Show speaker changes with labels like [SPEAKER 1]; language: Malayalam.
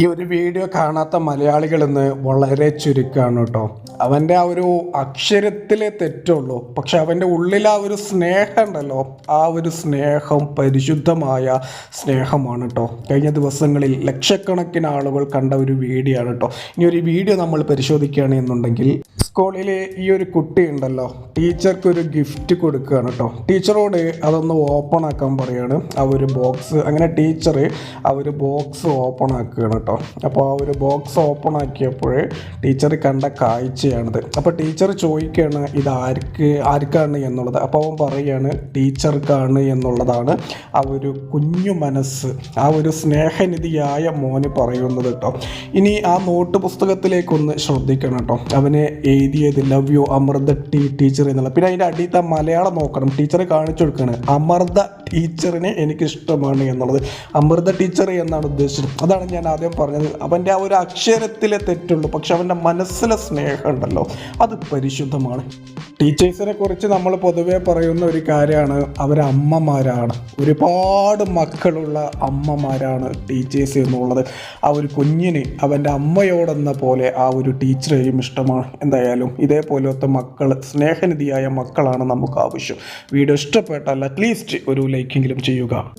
[SPEAKER 1] ഈ ഒരു വീഡിയോ കാണാത്ത മലയാളികളെന്ന് വളരെ ചുരുക്കമാണ് കേട്ടോ. അവന്റെ ആ ഒരു അക്ഷരത്തിലെ തെറ്റുള്ളൂ. പക്ഷെ അവന്റെ ഉള്ളിൽ ആ ഒരു സ്നേഹം ഉണ്ടല്ലോ. ആ ഒരു സ്നേഹം പരിശുദ്ധമായ സ്നേഹമാണ് കേട്ടോ. കഴിഞ്ഞ ദിവസങ്ങളിൽ ലക്ഷക്കണക്കിന് ആളുകൾ കണ്ട ഒരു വീഡിയോ ആണ് കേട്ടോ. ഇനി ഒരു വീഡിയോ നമ്മൾ പരിശോധിക്കുകയാണ് എന്നുണ്ടെങ്കിൽ സ്കൂളിലെ ഈ ഒരു കുട്ടി ഉണ്ടല്ലോ ടീച്ചർക്ക് ഒരു ഗിഫ്റ്റ് കൊടുക്കുകയാണ് കേട്ടോ. ടീച്ചറോട് അതൊന്ന് ഓപ്പൺ ആക്കാൻ പറയാണ്. ആ ഒരു ബോക്സ് അങ്ങനെ ടീച്ചർ ആ ഒരു ബോക്സ് ഓപ്പൺ ആക്കുകയാണ് കേട്ടോ. അപ്പോൾ ആ ഒരു ബോക്സ് ഓപ്പൺ ആക്കിയപ്പോൾ ടീച്ചർ കണ്ട കാഴ്ചയാണിത്. അപ്പോൾ ടീച്ചർ ചോദിക്കുകയാണ് ഇത് ആർക്ക് ആർക്കാണ് എന്നുള്ളത്? അപ്പോൾ അവൻ പറയുകയാണ് ടീച്ചർക്കാണ് എന്നുള്ളതാണ് ആ ഒരു കുഞ്ഞു മനസ്സ് ആ ഒരു സ്നേഹനിധിയായ മോന് പറയുന്നത് കേട്ടോ. ഇനി ആ നോട്ട് പുസ്തകത്തിലേക്കൊന്ന് ശ്രദ്ധിക്കണം കേട്ടോ. അവന് എഴുതിയത് love you Amrita T teacher എന്നുള്ള. പിന്നെ അതിന്റെ അടിയത്തെ മലയാളം നോക്കണം. ടീച്ചറെ കാണിച്ചു കൊടുക്കുകയാണ്. അമൃത ടീച്ചറിനെ എനിക്ക് ഇഷ്ടമാണ് എന്നുള്ളത്. അമൃത ടീച്ചർ എന്നാണ് ഉദ്ദേശിച്ചത്. അതാണ് ഞാൻ ആദ്യം പറഞ്ഞത്. അവന്റെ ആ ഒരു അക്ഷരത്തിലെ തെറ്റുള്ളൂ. പക്ഷെ അവന്റെ മനസ്സിലെ സ്നേഹം ഉണ്ടല്ലോ. അത് പരിശുദ്ധമാണ്. ടീച്ചേഴ്സിനെ കുറിച്ച് നമ്മൾ പൊതുവേ പറയുന്ന ഒരു കാര്യമാണ് അവരമ്മമാരാണ്. ഒരുപാട് മക്കളുള്ള അമ്മമാരാണ് ടീച്ചേഴ്സ് എന്നുള്ളത്. ആ ഒരു കുഞ്ഞിന് അവന്റെ അമ്മയോടെന്ന പോലെ ആ ഒരു ടീച്ചറെയും ഇഷ്ടമാണ്. എന്തായാലും ഇതേപോലത്തെ മക്കൾ സ്നേഹനിധിയായ മക്കളാണ് നമുക്ക് ആവശ്യം. വീഡിയോ ഇഷ്ടപ്പെട്ടാൽ അറ്റ്ലീസ്റ്റ് ഒരു ലൈക്കെങ്കിലും ചെയ്യുക.